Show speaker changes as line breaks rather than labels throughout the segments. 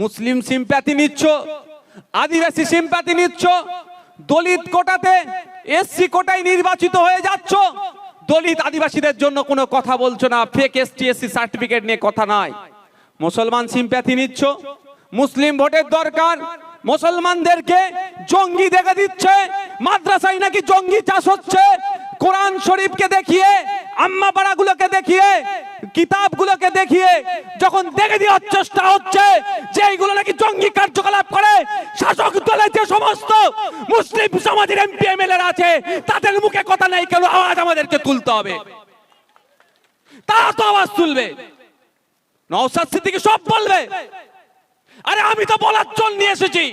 মুসলিম sympathy নিচ্ছ, আদিবাসী sympathy নিচ্ছ, দলিত কোটাতে SC কোটায় নির্বাচিত হয়ে যাচ্ছ, দলিত আদিবাসীদের জন্য কোনো কথা বলছো না ফেক এসটি এসসি সার্টিফিকেট নিয়ে কথা নাই। মুসলমান সিম্প্যাথি নিচ্ছ, মুসলিম ভোটের দরকার, মুসলমানদেরকে জঙ্গি দেখা দিচ্ছে, মাদ্রাসায় নাকি জঙ্গি চাষ হচ্ছে কোরআন শরীফকে দেখিয়ে, আম্মা পাড়াগুলোকে দেখিয়ে, কিতাবগুলোকে দেখিয়ে যখন দেখে দেওয়ার চেষ্টা হচ্ছে যে এইগুলো নাকি জঙ্গি কার্যকলাপ করে, শাসক দলের যে সমস্ত মুসলিম সমাজের এমপি এমএলএ আছে, তাদের মুখে কথা নেই কেন? আওয়াজ আমাদেরকে তুলতে হবে। তারা তো আওয়াজ তুলবে। নওসাদ সিদ্দিকী সব বলবে। আরে আমি তো বলার জন্য নিয়ে এসেছি।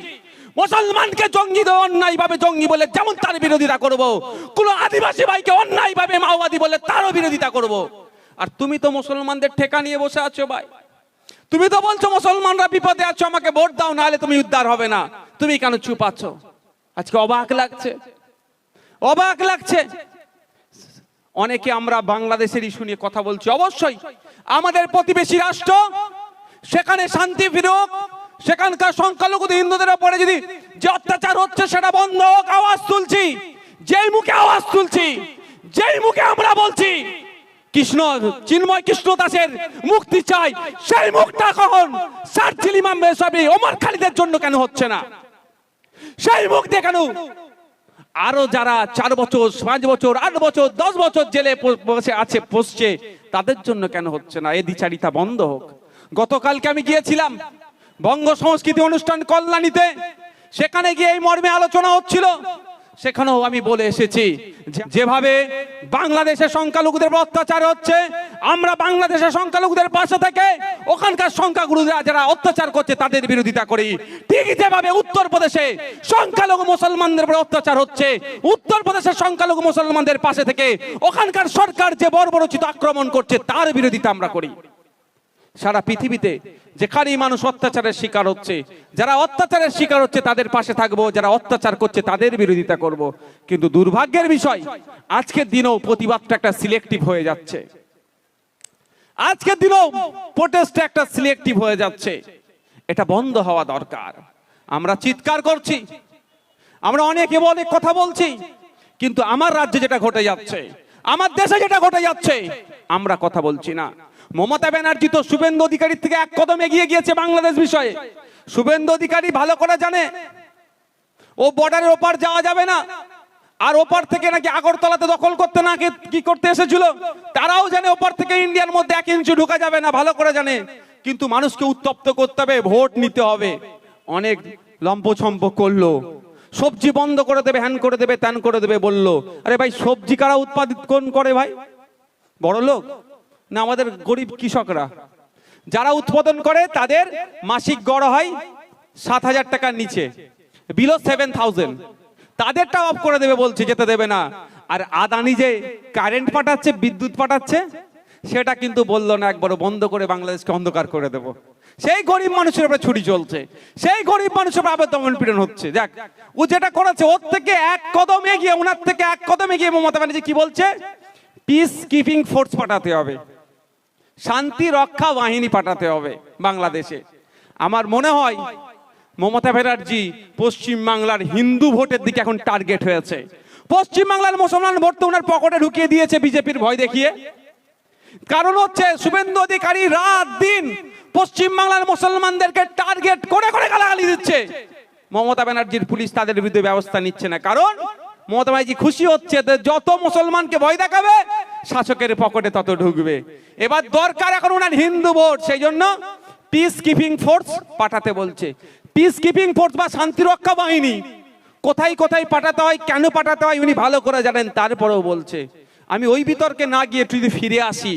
মুসলমানকে জঙ্গি দেওয়া অন্যায় ভাবে জঙ্গি বলে যেমন তার বিরোধিতা করব, কোন আদিবাসী ভাইকে অন্যায় ভাবে মাওবাদী বলে তারও বিরোধিতা করব। আর তুমি তো মুসলমানদের ঠেকা নিয়ে বসে আছো ভাই। তুমি তো বলছো মুসলমানরা বিপদে আছো, আমাকে ভোট দাও, নাহলে তুমি উদ্ধার হবে না। তুমি কেন চুপ আছো? আজকে অবাক লাগছে। অবাক লাগছে। অনেকে আমরা বাংলাদেশের ইস্যু নিয়ে কথা বলছি। অবশ্যই আমাদের প্রতিবেশী রাষ্ট্র, সেখানে শান্তি ফিরুক সেখানকার সংখ্যালঘু হিন্দুদের উপরে যদি যে অত্যাচার হচ্ছে সেটা বন্ধ হোক, আওয়াজ তুলছি। যেই মুখে আওয়াজ তুলছি, যেই মুখে আমরা বলছি, কৃষ্ণ, চিন্ময় কৃষ্ণ দাসের মুক্তি চাই। সেই মুখটা কখন সার্জিল ইমাম বেসাবি, ওমর খালিদের জন্য কেন হচ্ছে না? সেই মুখ দিয়ে কেন? আরও যারা চার বছর, পাঁচ বছর, আট বছর, দশ বছর জেলে বসে আছে পড়ছে তাদের জন্য কেন হচ্ছে না? এ দ্বিচারিতা বন্ধ হোক। গতকালকে আমি গিয়েছিলাম বঙ্গ সংস্কৃতি অনুষ্ঠান কল্যাণীতে, সেখানে গিয়ে এই মর্মে আলোচনা হচ্ছিল। সেখানেও আমি বলে এসেছি যেভাবে বাংলাদেশের সংখ্যালঘুদের অত্যাচার হচ্ছে, আমরা বাংলাদেশের সংখ্যালঘুদের পাশে থেকে ওখানকার সংখ্যাগুরুরা যারা অত্যাচার করছে, তাদের বিরোধিতা করি। ঠিক যেভাবে উত্তরপ্রদেশে সংখ্যালঘু মুসলমানদের উপর অত্যাচার হচ্ছে, উত্তরপ্রদেশের সংখ্যালঘু মুসলমানদের পাশে থেকে ওখানকার সরকার যে বর্বরচিত আক্রমণ করছে, তার বিরোধিতা আমরা করি। সারা পৃথিবীতে যেখানেই মানুষ অত্যাচারের শিকার হচ্ছে, যারা অত্যাচারের শিকার হচ্ছে তাদের পাশে থাকব, যারা অত্যাচার করছে তাদের বিরোধিতা করব। কিন্তু দুর্ভাগ্যের বিষয়, আজকের দিনেও প্রতিবাদটা একটা সিলেক্টিভ হয়ে যাচ্ছে। আজকের দিনেও প্রোটেস্ট একটা সিলেক্টিভ হয়ে যাচ্ছে। এটা বন্ধ হওয়া দরকার। আমরা চিৎকার করছি। আমরা অনেকে অনেক কথা বলছি, কিন্তু আমার রাজ্যে যেটা ঘটে যাচ্ছে, আমার দেশে যেটা ঘটে যাচ্ছে, আমরা কথা বলছি না। মমতা ব্যানার্জি তো শুভেন্দু অধিকারীর থেকে এক কদম এগিয়ে গিয়েছে বাংলাদেশ বিষয়ে। শুভেন্দু অধিকারী ভালো করে জানে। ও বর্ডারের ওপার যাওয়া যাবে না। আর ওপার থেকে নাকি আগরতলাতে দখল করতে না কি- করতে এসেছিল? তারাও জানে ওপার থেকে ইন্ডিয়ার মধ্যে এক ইঞ্চি ঢুকা যাবে না, ভালো করে জানে। কিন্তু মানুষকে উত্তপ্ত করতে হবে, ভোট নিতে হবে। অনেক লম্পছম্প করল। সবজি বন্ধ করে দেবে, হ্যান করে দেবে, ত্যান করে দেবে বলল। আরে ভাই, সবজি কারা উৎপাদিত কোন করে ভাই? বড় লোক না আমাদের গরিব কৃষকরা। যারা উৎপাদন করে, তাদের মাসিক গড় হয় সাত হাজার টাকার নিচে বিলো সেভেন থাউজেন্ড তাদেরটা অফ করে দেবে বলছে, যেতে দেবে না। আর আদানি যে কারেন্ট পাঠাচ্ছে, বিদ্যুৎ পাঠাচ্ছে, সেটা কিন্তু বলল না একবার বন্ধ করে বাংলাদেশকে অন্ধকার করে দেব। সেই গরিব মানুষের উপরে ছুরি চলছে। সেই গরিব মানুষের উপরে আবার দমন পীড়ন হচ্ছে। দেখ ও যেটা করেছে, ওর থেকে এক কদম এগিয়ে, ওনার থেকে এক কদম এগিয়ে মমতা ব্যানার্জি কি বলছে? পিস কিপিং ফোর্স পাঠাতে হবে। শান্তি রক্ষা বাহিনী পাঠাতে হবে বাংলাদেশে। আমার মনে হয় মমতা ব্যানার্জি পশ্চিম বাংলার হিন্দু ভোটের দিকে এখন টার্গেট হয়েছে। পশ্চিম বাংলার মুসলমান ভোট তো ওনার পকেটে ঢুকিয়ে দিয়েছে বিজেপির ভয় দেখিয়ে। কারণ হচ্ছে শুভেন্দু অধিকারী রাত দিন পশ্চিম বাংলার মুসলমানদেরকে টার্গেট করে করে গালাগালি দিচ্ছে। মমতা ব্যানার্জির পুলিশ তাদের বিরুদ্ধে ব্যবস্থা নিচ্ছে না। কারণ মমতা ব্যানার্জি খুশি হচ্ছে যত মুসলমানকে ভয় দেখাবে, শাসকের পকেটে তত ঢুকবে। এবার দরকার এখন ওনার হিন্দু ভোট, সেই জন্য পিস কিপিং ফোর্স পাঠাতে বলছে। পিস কিপিং ফোর্স বা শান্তিরক্ষা বাহিনী, কোথায় কোথায় পাঠাতে হয়, কেন পাঠাতে হয়, উনি ভালো করে জানেন, তারপরেও বলছে। আমি ওই বিতর্কে না গিয়ে যদি ফিরে আসি,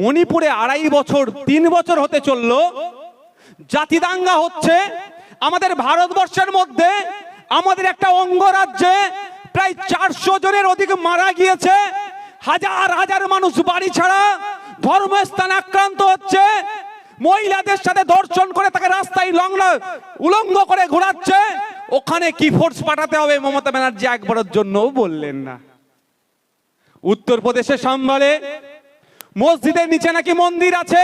মণিপুরে আড়াই বছর, তিন বছর হতে চলল, জাতিদাঙ্গা হচ্ছে, আমাদের ভারতবর্ষের মধ্যে, আমাদের একটা অঙ্গরাজ্যে প্রায় চারশো জনের অধিক মারা গিয়েছে। হাজার হাজার মানুষ বাড়ি ছাড়া ধর্মস্থান আক্রান্ত হচ্ছে। মহিলাদের সাথে দর্শন করে তাকে রাস্তায় লংলা উলঙ্গ করে ঘোরাচ্ছে। ওখানে কি ফোর্স পাঠাতে হবে? মমতা ব্যানার্জি একবারের জন্যও বললেন না। উত্তরপ্রদেশের সম্বলে মসজিদের নিচে নাকি মন্দির আছে।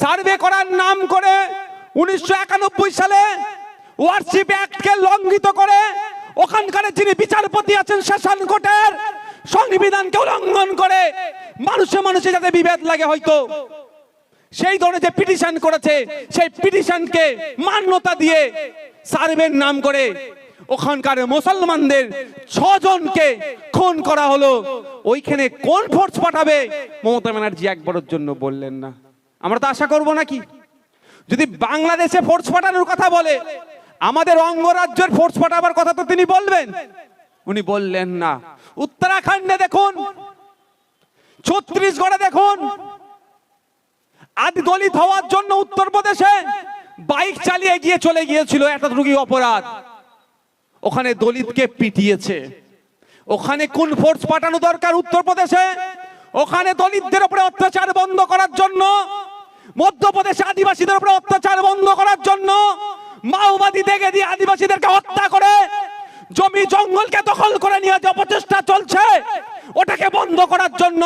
সার্ভে করার নাম করে উনিশশো একানব্বই সালে ওয়ারশিপ অ্যাক্টকে লঙ্ঘিত করে ওখানকার যিনি বিচারপতি আছেন সেশন কোর্টের সংবিধানকে উল্লঙ্ঘন করে মানুষে মানুষে যাতে বিভেদ লাগে হয়তো, সেই ধরনের যে পিটিশন করেছে, সেই পিটিশনকে মান্যতা দিয়ে সার্ভের নাম করে ওখানকার মুসলমানদের ছজনকে খুন করা হলো। ওইখানে কোন ফোর্স পাঠাবে? মমতা ব্যানার্জি একবারের জন্য বললেন না। আমরা তো আশা করব নাকি? যদি বাংলাদেশে ফোর্স পাঠানোর কথা বলে আমাদের অঙ্গরাজ্যের ফোর্স পাঠাবার কথা তো তিনি বলবেন। উনি বললেন, না। উত্তরাখণ্ডে দেখুন ছত্রিশগড়ে দেখুন আদি দলিত হওয়ার জন্য উত্তরপ্রদেশে বাইক চালিয়ে গিয়ে চলে গিয়েছিল রুগী অপরাধ। ওখানে দলিতকে পিটিয়েছে। ওখানে কোন ফোর্স পাঠানো দরকার উত্তরপ্রদেশে? ওখানে দলিতদের উপরে অত্যাচার বন্ধ করার জন্য, মধ্যপ্রদেশে আদিবাসীদের উপরে অত্যাচার বন্ধ করার জন্য মাওবাদী দেখে দিয়ে আদিবাসীদেরকে হত্যা করে, জমি জঙ্গলকে দখল করে নিয়ে যে অপচেষ্টা চলছে, ওটাকে বন্ধ করার জন্য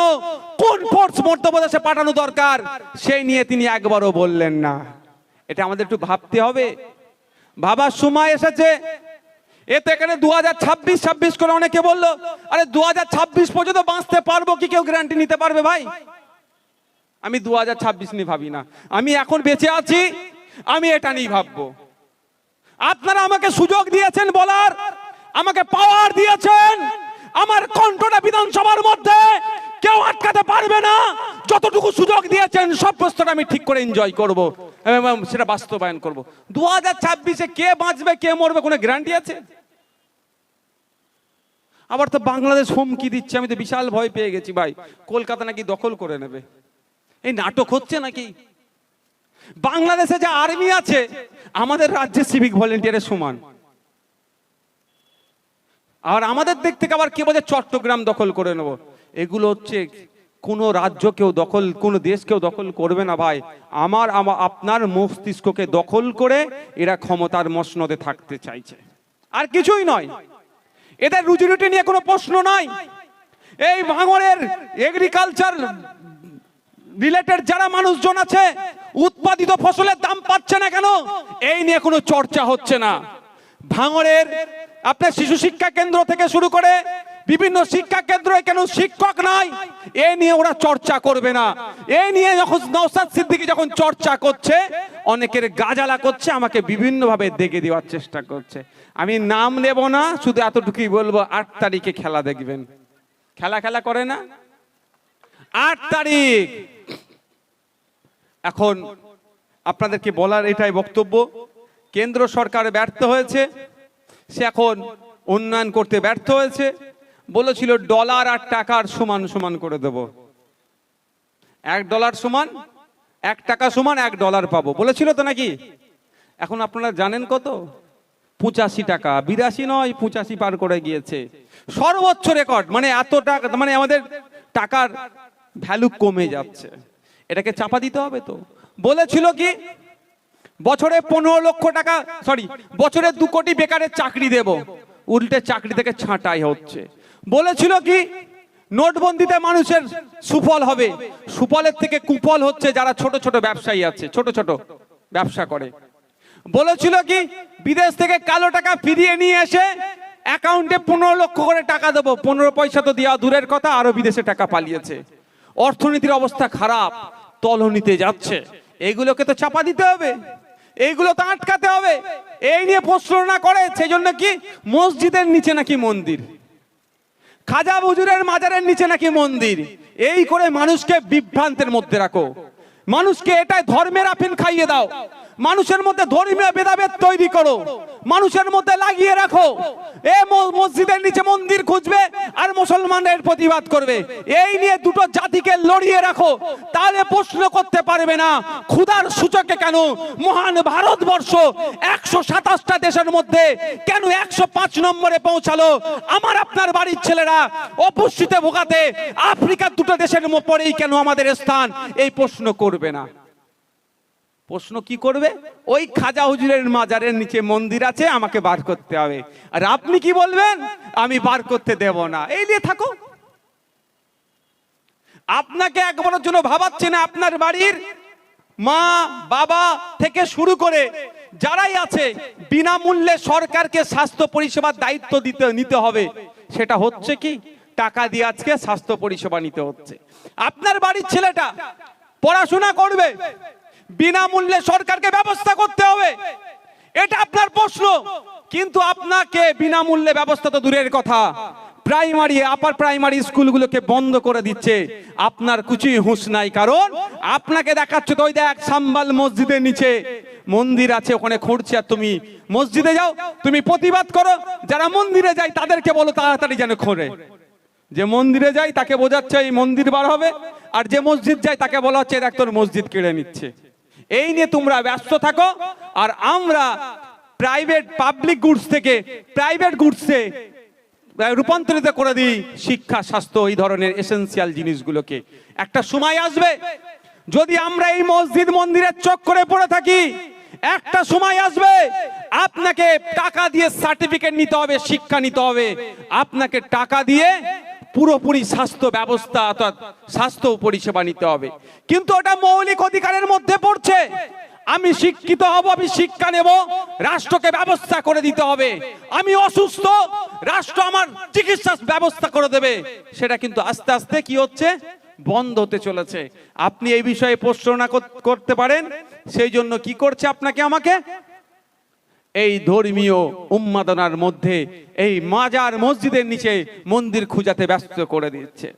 কোন ফোর্স মধ্যপ্রদেশে পাঠানো দরকার, সেই নিয়ে তিনি একবারও বললেন না। এটা আমাদের একটু ভাবতে হবে। ভাবার সময় এসেছে। এতে এখানে দু হাজার ছাব্বিশ ছাব্বিশ করে অনেকে বলল, আরে দু হাজার ছাব্বিশ পর্যন্ত বাঁচতে পারব কি কেউ গ্যারান্টি নিতে পারবে ভাই? আমি দু হাজার ছাব্বিশ নিয়ে ভাবি না। আমি এখন বেঁচে আছি, আমি এটা নিয়ে ভাববো। আপনারা আমাকে সুযোগ দিয়েছেন বলার, আমাকে পাওয়ার দিয়েছেন। আমার কণ্ঠটা বিধানসভার মধ্যে কেউ আটকাতে পারবে না। যতটুকু সুযোগ দিয়েছেন, সব প্রশ্নটা আমি ঠিক করে এনজয় করব। সেটা বাস্তবায়ন করব। দু হাজার ছাব্বিশে কে বাঁচবে, কে মরবে, কোনো গ্যারান্টি আছে? আবার তো বাংলাদেশ হুমকি দিচ্ছে, আমি তো বিশাল ভয় পেয়ে গেছি ভাই। কলকাতা নাকি দখল করে নেবে। এই নাটক হচ্ছে নাকি? বাংলাদেশে যে আর্মি আছে, আমাদের রাজ্যে সিভিক ভলেন্টিয়ারের সমান। আর আমাদের দিক থেকে আবার কে বলে, চট্টগ্রাম দখল করে নেব। এগুলো হচ্ছে কোনো রাজ্য কেউ দখল, কোনো দেশ কেউ দখল করবে না ভাই। আমার আপনার মস্তিষ্ককে দখল করে এরা ক্ষমতার মসনদে থাকতে চাইছে। আর কিছুই নয়। এদের রুজি রুটি নিয়ে কোনো প্রশ্ন নাই। এই ভাঙড়ের এগ্রিকালচার রিলেটেড যারা মানুষজন আছে, উৎপাদিত ফসলের দাম পাচ্ছে না কেন? এই নিয়ে কোনো চর্চা হচ্ছে না। ভাঙড়ের আপনার শিশু শিক্ষা কেন্দ্র থেকে শুরু করে বিভিন্ন শিক্ষা কেন্দ্রে কেন শিক্ষক নাই, এ নিয়ে ওরা চর্চা করবে না। এই নিয়ে যখন নওসাদ সিদ্দিকী যখন চর্চা করছে, অনেকের গাজালা করছে, আমাকে বিভিন্নভাবে দেখে দেওয়ার চেষ্টা করছে। আমি নাম নেব না, শুধু এতটুকুই বলব, আট তারিখে খেলা দেখবেন। খেলা খেলা করে না? আট তারিখ! এখন আপনাদেরকে বলার এটাই বক্তব্য, কেন্দ্র সরকার ব্যর্থ হয়েছে, সে এখন উন্নয়ন করতে ব্যর্থ হয়েছে, বলেছিল ডলার আর টাকার সমান সমান করে দেব। এক ডলার সমান, এক টাকা সমান এক ডলার পাবো। বলেছিল তো নাকি? এখন আপনারা জানেন কত? পঁচাশি টাকা, বিরাশি নয়, পঁচাশি পার করে গিয়েছে। সর্বোচ্চ রেকর্ড মানে এত টাকা মানে আমাদের টাকার ভ্যালু কমে যাচ্ছে। এটাকে চাপা দিতে হবে তো। বলেছিল কি, বছরে পনেরো লক্ষ টাকা সরি বছরে দু কোটি বেকারের চাকরি দেব। উল্টে চাকরি থেকে ছাঁটাই হচ্ছে। বলেছিল কি, নোটবন্দিতে মানুষের সুফল হবে। সুফলের থেকে কুফল হচ্ছে যারা ছোট ছোট ব্যবসায়ী আছে, ছোট ছোট ব্যবসা করে। বলেছিল কি, বিদেশ থেকে কালো টাকা ফিরিয়ে নিয়ে এসে অ্যাকাউন্টে পনেরো লক্ষ করে টাকা দেবো। পনেরো পয়সা তো দেওয়া দূরের কথা আরও বিদেশে টাকা পালিয়েছে। অর্থনীতির অবস্থা খারাপ, তলনিতে যাচ্ছে। এগুলোকে তো চাপা দিতে হবে এইগুলো তো আটকাতে হবে। এই নিয়ে প্রশ্ন না করে সেই জন্য কি মসজিদের নিচে নাকি মন্দির? খাজা বুজুরের মাজারের নিচে নাকি মন্দির? এই করে মানুষকে বিভ্রান্তের মধ্যে রাখো। মানুষকে এটাই ধর্মের আফিন খাইয়ে দাও। মানুষের মধ্যে ধর্মীয় ভেদাভেদ তৈরি করো। মানুষের মধ্যে লাগিয়ে রাখো। এ মসজিদের নিচে মন্দির খুঁজবে আর মুসলমানদের প্রতিবাদ করবে। এই নিয়ে দুটো জাতিকে লড়িয়ে রাখো। তাহলে প্রশ্ন করতে পারবে না, ক্ষুধার সূচকে কেন? মহান ভারতবর্ষ একশো সাতাশটা দেশের মধ্যে কেন একশো পাঁচ নম্বরে পৌঁছালো? আমার, আপনার বাড়ির ছেলেরা অপুষ্টিতে ভোগাতে আফ্রিকার দুটো দেশের পরেই কেন আমাদের স্থান? এই প্রশ্ন করবে না। প্রশ্ন কি করবে? ওই খাজা হুজুরের মাজারের নিচে মন্দির আছে, আমাকে বার করতে হবে। আর আপনি কি বলবেন? আমি বার করতে দেব না। এই নিয়ে থাকো। আপনাকে একবারের জন্য ভাবাচ্ছে না আপনার বাড়ির মা, বাবা থেকে শুরু করে যারাই আছে, বিনামূল্যে সরকারকে স্বাস্থ্য পরিষেবার দায়িত্ব দিতে, নিতে হবে। সেটা হচ্ছে কি? টাকা দিয়ে আজকে স্বাস্থ্য পরিষেবা নিতে হচ্ছে। আপনার বাড়ির ছেলেটা পড়াশোনা করবে বিনামূল্যে সরকারকে ব্যবস্থা করতে হবে। এটা আপনার প্রশ্ন। কিন্তু আপনাকে বিনামূল্যে ব্যবস্থা তো দূরের কথা। প্রাইমারি, আপার প্রাইমারি স্কুলগুলোকে বন্ধ করে দিচ্ছে। আপনার কিছুই হুঁশ নাই, কারণ আপনাকে দেখাচ্ছে তো ওই দেখ, সাম্বাল মসজিদের নিচে। মন্দির আছে, ওখানে খুঁড়ছে, আর তুমি মসজিদে যাও, তুমি প্রতিবাদ করো। যারা মন্দিরে যায়, তাদেরকে বলো তাড়াতাড়ি যেন খোঁড়ে। যে মন্দিরে যায়, তাকে বোঝাচ্ছে এই মন্দির বার হবে, আর যে মসজিদ যায়, তাকে বলা হচ্ছে দেখ, তোর মসজিদ কেড়ে নিচ্ছে। এই নিয়ে তোমরা ব্যস্ত থাকো। আর আমরা প্রাইভেট পাবলিক গুডস থেকে প্রাইভেট গুডসে রূপান্তরিত করে দিই শিক্ষা, স্বাস্থ্য, এই ধরনের এসেন্সিয়াল জিনিসগুলোকে। একটা সময় আসবে যদি আমরা এই মসজিদ মন্দিরের চোখ করে পড়ে থাকি। একটা সময় আসবে আপনাকে টাকা দিয়ে সার্টিফিকেট নিতে হবে, শিক্ষা নিতে হবে। আপনাকে টাকা দিয়ে পুরোপুরি স্বাস্থ্য ব্যবস্থা অর্থাৎ স্বাস্থ্য পরিষেবা নিতে হবে। কিন্তু ওটা মৌলিক অধিকারের মধ্যে পড়ছে। আমি শিক্ষিত হব, আমি শিক্ষা নেব, রাষ্ট্রকে ব্যবস্থা করে দিতে হবে। আমি অসুস্থ, রাষ্ট্র আমার চিকিৎসা ব্যবস্থা করে দেবে। সেটা কিন্তু আস্তে আস্তে কি হচ্ছে? বন্ধ হতে চলেছে। আপনি এই বিষয়ে প্রশ্ন করতে পারেন। সেই জন্য কি করছে আপনাকে আমাকে? এই ধর্মীয় উন্মাদনার মধ্যে, এই মাজার মসজিদের নিচে মন্দির খুঁজাতে ব্যস্ত করে দিচ্ছে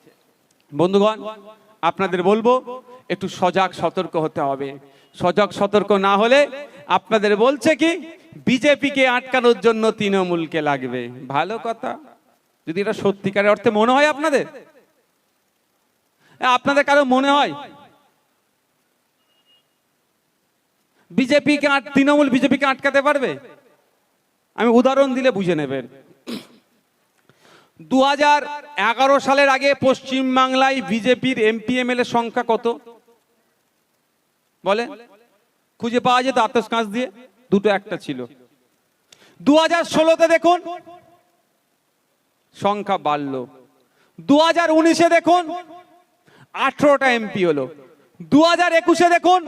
বন্ধুগণ, আপনাদের বলব, একটু সজাগ সতর্ক হতে হবে। সজাগ সতর্ক না হলে আপনাদের বলছে কি, বিজেপিকে আটকানোর জন্য তৃণমূলকে লাগবে। ভালো কথা। যদি এটা সত্যিকারের অর্থে মনে হয় আপনাদের? আপনাদের কারও মনে হয়? বিজেপিকে আট তৃণমূল বিজেপিকে আটকাতে পারবে? আমি উদাহরণ দিলে বুঝে নেবেন। দু সালের আগে পশ্চিম বাংলায় বিজেপির এমপি, এমএলএ সংখ্যা কত? বলে খুঁজে পাওয়া যেত আতস কাঁচ দিয়ে। দুটো একটা ছিল। দু হাজার ষোলোতে দেখুন, সংখ্যা বাড়লো। দু হাজার উনিশে দেখুন, আঠেরোটা এমপি হলো। দু হাজার একুশে দেখুন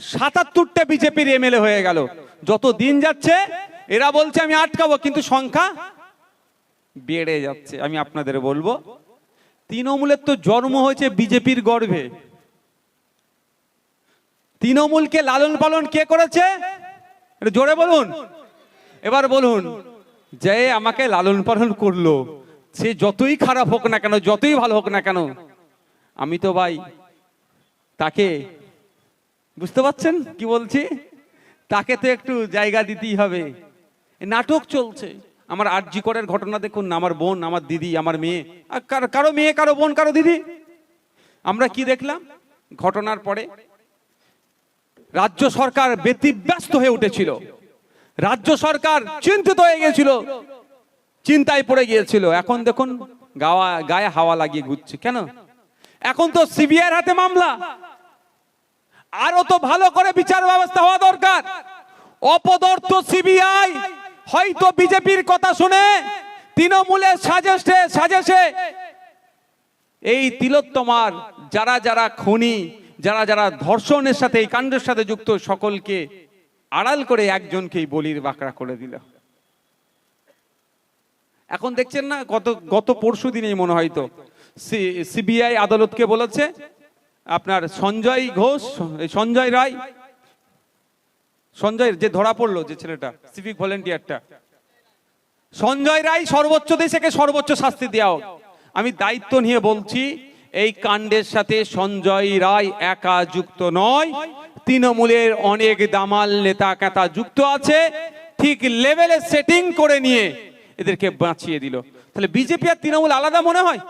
সাতাত্তরটা বিজেপির এমএলএ হয়ে গেল। যত দিন যাচ্ছে, এরা বলছে, আমি আটকাবো, কিন্তু সংখ্যা বেড়ে যাচ্ছে। আমি আপনাদের বলব, তৃণমূলের তো জন্ম হয়েছে বিজেপির গর্ভে। তৃণমূলকে লালন পালন কে করেছে? একটু জোরে বলুন। এবার বলুন, যে আমাকে লালন পালন করল, সে যতই খারাপ হোক না কেন, যতই ভালো হোক না কেন, আমি তো ভাই তাকে বুঝতে পারছেন কি বলছি? তাকে তো একটু জায়গা দিতেই হবে। নাটক চলছে। আমার আরজি করের ঘটনা দেখুন আমার বোন, আমার দিদি, আমার মেয়ে। কারও মেয়ে, কারও বোন, কারও দিদি। আমরা কি দেখলাম? ঘটনার পরে রাজ্য সরকার ব্যতিব্যস্ত হয়ে উঠেছিল। রাজ্য সরকার চিন্তিত হয়ে গিয়েছিল। চিন্তায় পড়ে গিয়েছিল। এখন দেখুন, গাওয়া, গায়ে হাওয়া লাগিয়ে ঘুরছে। কেন? এখন তো সিবিআইয়ের হাতে মামলা। আরও তো ভালো করে বিচার ব্যবস্থা হওয়া দরকার। অপদর্থ সিবিআই হয়তো বিজেপির কথা শুনে তৃণমূলের সাজেশে সাজেশে এই তিলোত্তমার যারা যারা খুনি, যারা যারা ধর্ষণের সাথে, এই কাণ্ডের সাথে যুক্ত, সকলকে আড়াল করে একজনকেই বলির বাঁকড়া করে দিল। এখন দেখছেন না, গত গত পরশু দিনেই মনে হয়তো সিবিআই আদালতকে বলেছে আপনার সঞ্জয় ঘোষ সঞ্জয় রায় সঞ্জয় যে ধরা পড়ল যে ছেলেটা সিভিক ভলেন্টিয়ারটা সঞ্জয় রায় সর্বোচ্চ দেশেকে সর্বোচ্চ শাস্তি দেওয়া হোক। আমি দায়িত্ব নিয়ে বলছি, এই কাণ্ডের সাথে সঞ্জয় রায় একা যুক্ত নয়, তৃণমূলের অনেক দামাল নেতা কেতা যুক্ত আছে, ঠিক লেভেলে সেটিং করে নিয়ে এদেরকে বাঁচিয়ে দিল। তাহলে বিজেপি আর তৃণমূল আলাদা মনে হয়?